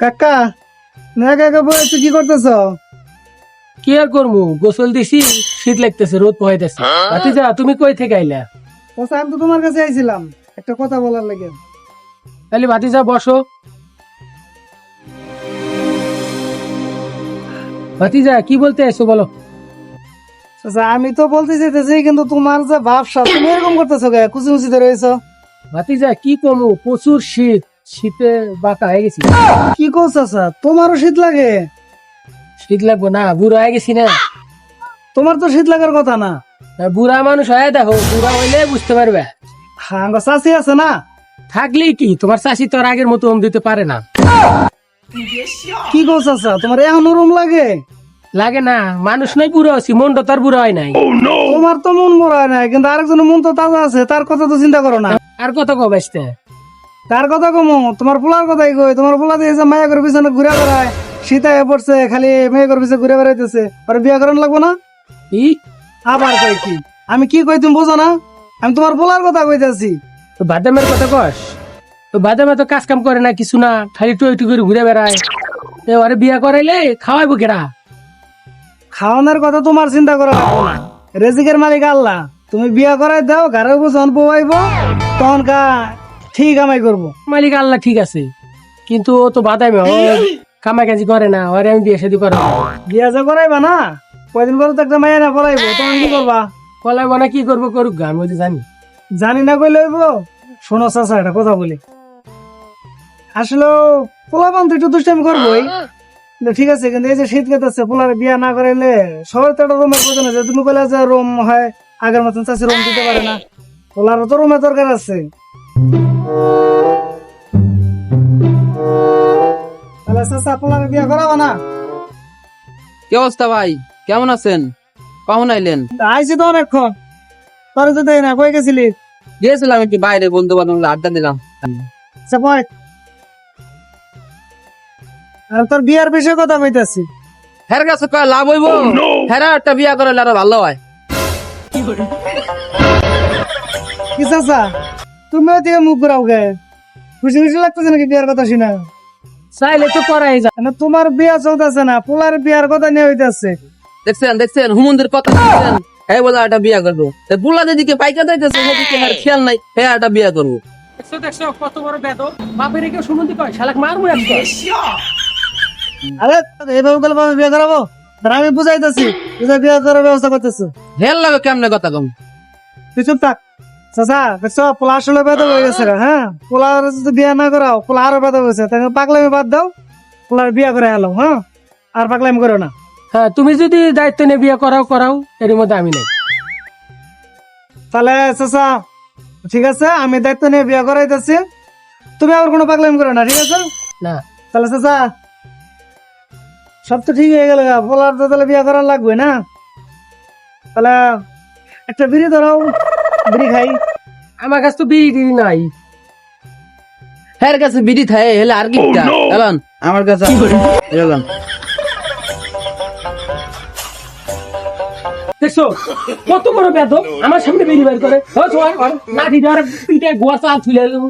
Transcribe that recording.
কাকা না কাকা বলছো কি করতেছ? কি আর করব গোসল দিছি শীত লাগতেছে রোদ পোহাইতেছে। ভাতিজা তুমি কই থেকে আইলা? আমি তো তোমার কাছে আইছিলাম। একটা কথা বলার লাগে। তাহলে ভাতিজা বসো। ভাতিজা কি বলতে এসো বলো? চাচা আমি তো বলতে চাইতেছি কিন্তু তোমার যে ভাবসা তুমি এরকম করতেছো কুচি মুচিতে রয়েছো। ভাতিজা কি কমু? প্রচুর শীত। শীতে বাঁকা হয়ে গেছি। কি করছ চাচা? তোমারও শীত লাগে? শীত লাগবো না বুড়া হয়ে গেছি না। তোমার তো শীত লাগার কথা না। বুড়া মানুষ হয়ে দেখো বুড়া হইলে বুঝতে পারবে। হ্যাঁ চাষি আছে না? থাকলেই কি? তোমার চাষি তো আর আগের মতো ওম দিতে পারে না। কি করছ চাচা? তোমার এখন নরম লাগে? লাগে না মানুষ নাই বুড়ো আছি মনটা তার বুড়ো হয় নাই। তোমার তো মন মরা হয় নাই কিন্তু আরেকজনের মন তো তাজা আছে তার কথা তো চিন্তা করো না। আর কত কবাইতে তার কথা কমো তোমার পোলার কথাই কই তোমার পোলা দিয়ে মায়া করে পিছনে ঘুরে বেড়ায় শীতায় পড়ছে খালি মেয়ে করে পিছনে ঘুরে বেড়াইতেছে আর বিয়া করান লাগবো না? ই? আবার কই কি? আমি কি কই তুমি বোঝো না? আমি তোমার পোলার কথা কইতেছি। তো বাদামের কথা কস? তো বাদামে তো কাজ কাম করে না কিছু না খালি টুই করে ঘুরে বেড়ায়। এ ওরে বিয়া করাইলে খাওয়াইবো কেডা? খাওয়ানোর কথা তোমার চিন্তা করা লাগবো না। রেজিকের মালিক আল্লাহ তুমি বিয়া করাই দাও ঘরে বসন পোয়াইবো তখন কা ঠিক আমাই করব। মালিক আল্লাহ ঠিক আছে। কিন্তু ও তো বাদামে ও কামা কাজি করে না ওরে আমি বিয়ে শাদি করাবো। বিয়া যে করাইবা না? কয়দিন পরে তো একটা মাইয়া না পড়াইবো তখন কি করবা? কলাইবো না কি করব করুক গা, আমি জানি। জানি না কইলে হইব? শোনো চাচা একটা কথা বলি। আসলে পোলাপান তো একটু দুষ্টামি করবোই। ঠিক আছে কিন্তু এই যে শীত কেটেছে পোলার বিয়া না করাইলে সবার তো একটা রুমের প্রয়োজন আছে। তুমি কইলে যে রুম হয় আগের মতন চাষি রুম দিতে পারে না। পোলার তো রুমের দরকার আছে। তাহলে চাচা পোলার বিয়া করাবো না? কি অবস্থা ভাই? কেমন আছেন? কখন আইলেন? আইসি তো অনেকক্ষণ। তোর তো না কই গেছিলি? গিয়েছিলাম একটু বাইরে বন্ধু বান্ধব আড্ডা দিলাম। আচ্ছা আর তোর বিয়ার বিষয়ে কথা কইতাছি। হের কাছে কয় লাভ হইব? হেরা একটা বিয়া করলে আরও ভালো হয়। কি চাচা? তুমি ওদিকে মুখ ঘুরাও গে। খুশি খুশি লাগতেছে নাকি বিয়ার কথা শুনে? চাইলে তো করাই যায়। না তোমার বিয়া চলতেছে না পোলার বিয়ার কথা নিয়ে হইতাছে। দেখছেন দেখছেন হুমন্দির কথা দেখছেন এই বলে একটা বিয়া করব। বুলা যেদিকে পাইকা যাইতেছে সেদিকে আর খেয়াল নাই একটা বিয়া করব। দেখছ দেখছ কত বড় বেদ বাপের কেউ সুমন্তি কয় শালাক মারবো একটা আরে এইভাবে গেলে বাবা বিয়া করাবো? আমি বুঝাইতেছি বুঝাই বিয়া করার ব্যবস্থা করতেছো। হেল লাগে কেমনে কথা কম? তুই চুপ থাক। চাচা দেখছ পোলা আসলে বেদ হয়ে গেছে হ্যাঁ পোলার যদি বিয়া না করাও পোলা আরও বেদ হয়েছে তাকে পাগলামি বাদ দাও পোলার বিয়া করে এলো হ্যাঁ আর পাগলামি করো না। হ্যাঁ তুমি যদি দায়িত্ব নিয়ে বিয়ে করাও করাও এর মধ্যে আমি নাই। তাহলে চাচা ঠিক আছে আমি দায়িত্ব নিয়ে বিয়ে করাইতেছি তুমি আবার কোনো পাগলামি করো না ঠিক আছে? না। তাহলে চাচা সব তো ঠিক হয়ে গেল। পোলার তো তাহলে বিয়ে করার লাগবে না। তাহলে একটা বিড়ি ধরাও বিড়ি খাই? আমার কাছে তো বিড়ি নাই। হের কাছে বিড়ি থাকে হেলে আর কিটা? এলান আমার কাছে এলান। দেখছ কত বড় বেদ আমার সামনে বেরিয়ে বের করে। লাঠি দিয়ে পিঠে গোয়া তুলে দেবো।